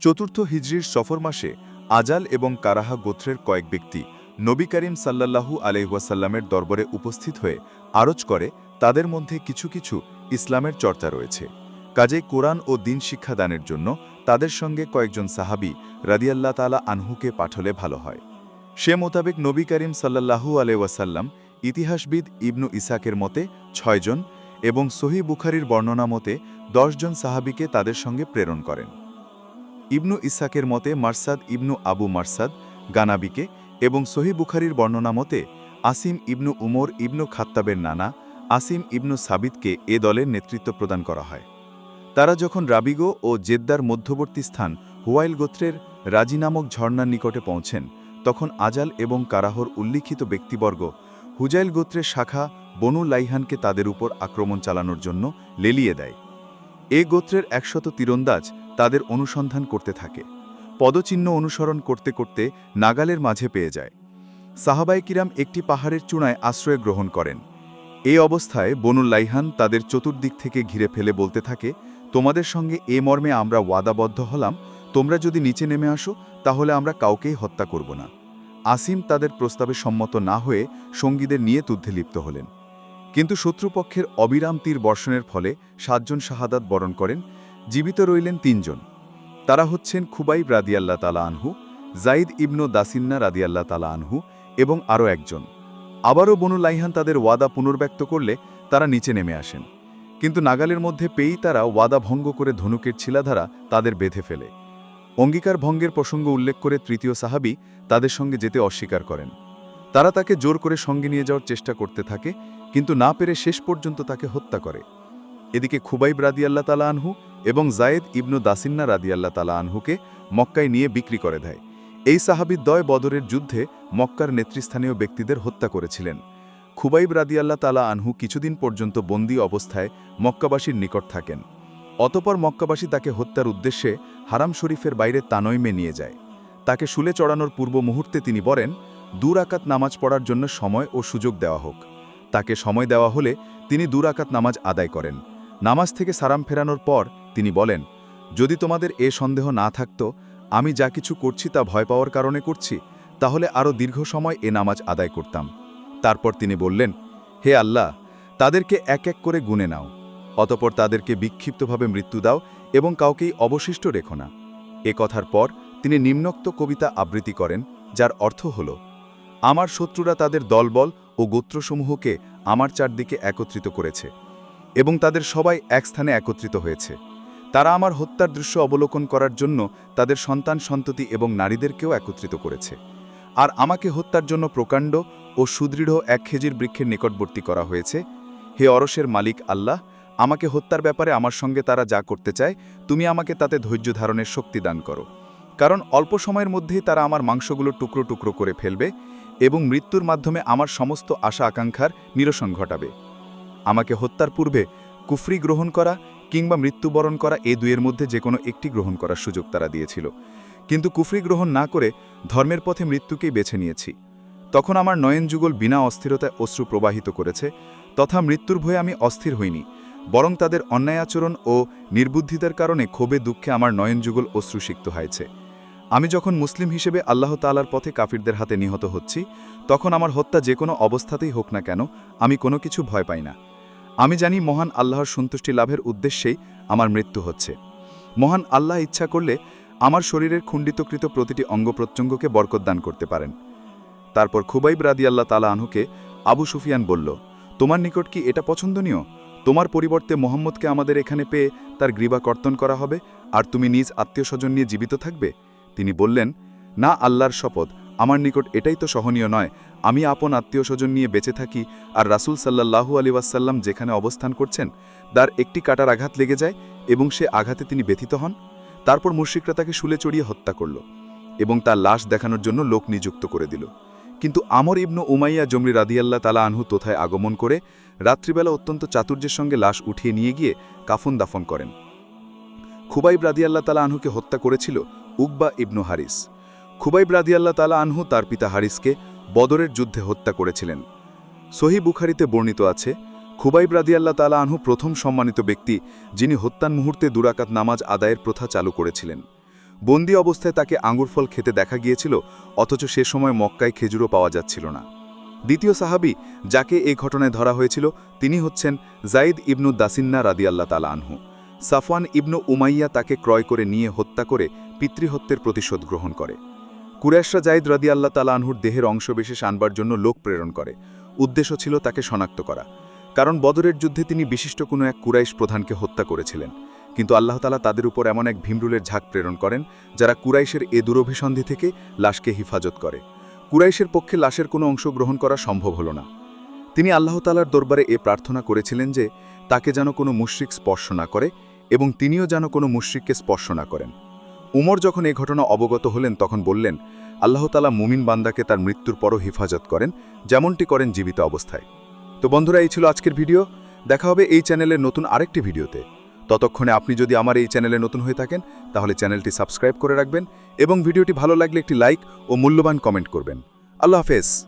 চতুর্থ হিজরির সফর মাসে আজাল এবং কারাহা গোত্রের কয়েক ব্যক্তি নবী করিম সাল্লাল্লাহু আলহাসাল্লামের দরবারে উপস্থিত হয়ে আরজ করে, তাদের মধ্যে কিছু কিছু ইসলামের চর্চা রয়েছে। কাজে কোরআন ও দিন শিক্ষাদানের জন্য তাদের সঙ্গে কয়েকজন সাহাবি রাদিয়াল্লাহ তালা আনহুকে পাঠলে ভালো হয়। সে মোতাবেক নবী করিম সাল্লাল্লাহু আলহাসাল্লাম ইতিহাসবিদ ইবনু ইসাকের মতে ছয়জন এবং সহি বুখারির বর্ণনা মতে দশজন সাহাবিকে তাদের সঙ্গে প্রেরণ করেন। ইবনু ইসাকের মতে মারসাদ ইবনু আবু মারসাদ, গানাবিকে এবং সহি বুখারির বর্ণনা মতে আসিম ইবনু উমর ইবনু খাত্তাবের নানা আসিম ইবনু সাবিদকে এ দলের নেতৃত্ব প্রদান করা হয়। তারা যখন রাবিগো ও জেদ্দার মধ্যবর্তী স্থান হুয়াইল গোত্রের রাজি নামক ঝর্ণার নিকটে পৌঁছেন, তখন আজাল এবং কারাহর উল্লিখিত ব্যক্তিবর্গ হুজাইল গোত্রের শাখা বনু লাইহানকে তাদের উপর আক্রমণ চালানোর জন্য লেলিয়ে দেয়। এ গোত্রের একশত তীরন্দাজ তাদের অনুসন্ধান করতে থাকে। পদচিহ্ন অনুসরণ করতে করতে নাগালের মাঝে পেয়ে যায়। সাহাবাই কিরাম একটি পাহাড়ের চূড়ায় আশ্রয় গ্রহণ করেন। এই অবস্থায় বনুল লাইহান তাদের চতুর্দিক থেকে ঘিরে ফেলে বলতে থাকে, তোমাদের সঙ্গে এ মর্মে আমরা ওয়াদাবদ্ধ হলাম, তোমরা যদি নিচে নেমে আসো, তাহলে আমরা কাউকেই হত্যা করব না। আসিম তাদের প্রস্তাবে সম্মত না হয়ে সঙ্গীদের নিয়ে তুদ্ধে লিপ্ত হলেন। কিন্তু শত্রুপক্ষের অবিরাম তীর বর্ষণের ফলে সাতজন শাহাদাত বরণ করেন জীবিত রইলেন তিনজন। তারা হচ্ছেন খুবাইব রাদিয়াল্লা তালা আনহু জাইদ ইবনু দাসিন্না রাদিয়াল্লা তালা আনহু এবং আরও একজন। আবারও বনু লাইহান তাদের ওয়াদা পুনর্ব্যক্ত করলে তারা নিচে নেমে আসেন। কিন্তু নাগালের মধ্যে পেয়েই তারা ওয়াদা ভঙ্গ করে ধনুকের ছিলাধারা তাদের বেঁধে ফেলে। অঙ্গীকার ভঙ্গের প্রসঙ্গ উল্লেখ করে তৃতীয় সাহাবি তাদের সঙ্গে যেতে অস্বীকার করেন। তারা তাকে জোর করে সঙ্গে নিয়ে যাওয়ার চেষ্টা করতে থাকে, কিন্তু না পেরে শেষ পর্যন্ত তাকে হত্যা করে। এদিকে খুবাইব রাদিয়াল্লা তালা আনহু এবং জায়েদ ইবনু দাসিন্না রাদিয়াল্লা তালা আনহুকে মক্কায় নিয়ে বিক্রি করে দেয়। এই সাহাবিদ দয় বদরের যুদ্ধে মক্কার নেতৃস্থানীয় ব্যক্তিদের হত্যা করেছিলেন। খুবাইব রাদিয়াল্লা তালা আনহু কিছুদিন পর্যন্ত বন্দী অবস্থায় মক্কাবাসীর নিকট থাকেন। অতপর মক্কাবাসী তাকে হত্যার উদ্দেশ্যে হারাম শরীফের বাইরে তানইমে নিয়ে যায়। তাকে শুলে চড়ানোর পূর্ব মুহূর্তে তিনি বলেন দূর আকাত নামাজ পড়ার জন্য সময় ও সুযোগ দেওয়া হোক। তাকে সময় দেওয়া হলে তিনি দূর আকাত নামাজ আদায় করেন। নামাজ থেকে সারাম ফেরানোর পর তিনি বলেন, যদি তোমাদের এ সন্দেহ না থাকত, আমি যা কিছু করছি তা ভয় পাওয়ার কারণে করছি, তাহলে আরও দীর্ঘ সময় এ নামাজ আদায় করতাম। তারপর তিনি বললেন, হে আল্লাহ, তাদেরকে এক এক করে গুনে নাও, অতপর তাদেরকে বিক্ষিপ্তভাবে মৃত্যু দাও এবং কাউকেই অবশিষ্ট রেখো না। এ কথার পর তিনি নিম্নোক্ত কবিতা আবৃত্তি করেন, যার অর্থ হল, আমার শত্রুরা তাদের দলবল ও গোত্রসমূহকে আমার চারদিকে একত্রিত করেছে। এবং তাদের সবাই এক স্থানে একত্রিত হয়েছে। তারা আমার হত্যার দৃশ্য অবলোকন করার জন্য তাদের সন্তান সন্ততি এবং নারীদেরকেও একত্রিত করেছে। আর আমাকে হত্যার জন্য প্রকাণ্ড ও সুদৃঢ় এক খেজির বৃক্ষের নিকটবর্তী করা হয়েছে। হে অরসের মালিক আল্লাহ, আমাকে হত্যার ব্যাপারে আমার সঙ্গে তারা যা করতে চায়, তুমি আমাকে তাতে ধৈর্য ধারণের শক্তি দান করো। কারণ অল্প সময়ের মধ্যেই তারা আমার মাংসগুলো টুকরো টুকরো করে ফেলবে এবং মৃত্যুর মাধ্যমে আমার সমস্ত আশা আকাঙ্ক্ষার নিরসন ঘটাবে। আমাকে হত্যার পূর্বে কুফরি গ্রহণ করা কিংবা মৃত্যুবরণ করা এ দুয়ের মধ্যে যে কোনো একটি গ্রহণ করার সুযোগ তারা দিয়েছিল। কিন্তু কুফরি গ্রহণ না করে ধর্মের পথে মৃত্যুকেই বেছে নিয়েছি। তখন আমার নয়ন যুগল বিনা অস্থিরতায় অশ্রু প্রবাহিত করেছে, তথা মৃত্যুর ভয়ে আমি অস্থির হইনি, বরং তাদের অন্যায় আচরণ ও নির্বুদ্ধিতার কারণে ক্ষোভে দুঃখে আমার নয়ন যুগল অশ্রুসিক্ত হয়েছে। আমি যখন মুসলিম হিসেবে আল্লাহ তালার পথে কাফিরদের হাতে নিহত হচ্ছি, তখন আমার হত্যা যে কোনো অবস্থাতেই হোক না কেন, আমি কোনো কিছু ভয় পাই না। আমি জানি মহান আল্লাহর সন্তুষ্টি লাভের উদ্দেশ্যেই আমার মৃত্যু হচ্ছে। মহান আল্লাহ ইচ্ছা করলে আমার শরীরের খুণ্ডিতকৃত প্রতিটি অঙ্গ প্রত্যঙ্গকে বরকতদান করতে পারেন। তারপর খুবাইব রাদি আল্লাহ তালা আনহুকে আবু সুফিয়ান বলল, তোমার নিকট কি এটা পছন্দনীয়? তোমার পরিবর্তে মোহাম্মদকে আমাদের এখানে পেয়ে তার গ্রীবা কর্তন করা হবে, আর তুমি নিজ আত্মীয় স্বজন নিয়ে জীবিত থাকবে? তিনি বললেন, না, আল্লাহর শপথ। আমার নিকট এটাই তো সহনীয় নয়, আমি আপন আত্মীয় স্বজন নিয়ে বেঁচে থাকি আর রাসুল সাল্লাহু আলী ওয়াসাল্লাম যেখানে অবস্থান করছেন, তার একটি কাটার আঘাত লেগে যায় এবং সে আঘাতে তিনি ব্যথিত হন। তারপর মুর্শিকরা তাকে শুলে চড়িয়ে হত্যা করল এবং তার লাশ দেখানোর জন্য লোক নিযুক্ত করে দিল। কিন্তু আমর ইবনু উমাইয়া জমরি রাদিয়াল্লাহ তালা আনহু তোথায় আগমন করে রাত্রিবেলা অত্যন্ত চাতুর্যের সঙ্গে লাশ উঠিয়ে নিয়ে গিয়ে কাফন দাফন করেন। খুবাইব রাদিয়াল্লাহ তালা আনহুকে হত্যা করেছিল উকবা ইবনু হারিস। খুবাইব রাদিয়াল্লাহ তালা আনহু তার পিতা হারিসকে বদরের যুদ্ধে হত্যা করেছিলেন। সহি বুখারিতে বর্ণিত আছে, খুবাইব রাদিয়াল্লাহ তালা আনহু প্রথম সম্মানিত ব্যক্তি যিনি হত্যার মুহূর্তে দুরাকাত নামাজ আদায়ের প্রথা চালু করেছিলেন। বন্দি অবস্থায় তাকে আঙ্গুর ফল খেতে দেখা গিয়েছিল, অথচ সে সময় মক্কায় খেজুরও পাওয়া যাচ্ছিল না। দ্বিতীয় সাহাবি যাকে এই ঘটনায় ধরা হয়েছিল, তিনি হচ্ছেন জাইদ ইবনু দাসিন্না রাদিয়াল্লা তালা আনহু। সাফওয়ান ইবনু উমাইয়া তাকে ক্রয় করে নিয়ে হত্যা করে পিতৃহত্যের প্রতিশোধ গ্রহণ করে। কুরেশরা জাইদ রাদি আল্লাহ তালা আনহুর দেহের অংশবিশেষ আনবার জন্য লোক প্রেরণ করে। উদ্দেশ্য ছিল তাকে শনাক্ত করা। কারণ বদরের যুদ্ধে তিনি বিশিষ্ট কোনো এক কুরাইশ প্রধানকে হত্যা করেছিলেন। কিন্তু আল্লাহ তালা তাদের উপর এমন এক ভীমরুলের ঝাঁক প্রেরণ করেন, যারা কুরাইশের এ দুরভিসন্ধি থেকে লাশকে হিফাজত করে। কুরাইশের পক্ষে লাশের কোনো অংশ গ্রহণ করা সম্ভব হল না। তিনি আল্লাহ তালার দরবারে এ প্রার্থনা করেছিলেন যে, তাকে যেন কোনো মুশ্রিক স্পর্শ না করে এবং তিনিও যেন কোনো মুশ্রিককে স্পর্শ না করেন। উমর যখন এই ঘটনা অবগত হলেন, তখন বললেন, আল্লাহ তালা মুমিন বান্দাকে তার মৃত্যুর পরও হেফাজত করেন, যেমনটি করেন জীবিত অবস্থায়। তো বন্ধুরা, এই ছিল আজকের ভিডিও। দেখা হবে এই চ্যানেলের নতুন আরেকটি ভিডিওতে। ততক্ষণে আপনি যদি আমার এই চ্যানেলে নতুন হয়ে থাকেন, তাহলে চ্যানেলটি সাবস্ক্রাইব করে রাখবেন এবং ভিডিওটি ভালো লাগলে একটি লাইক ও মূল্যবান কমেন্ট করবেন। আল্লাহ হাফেজ।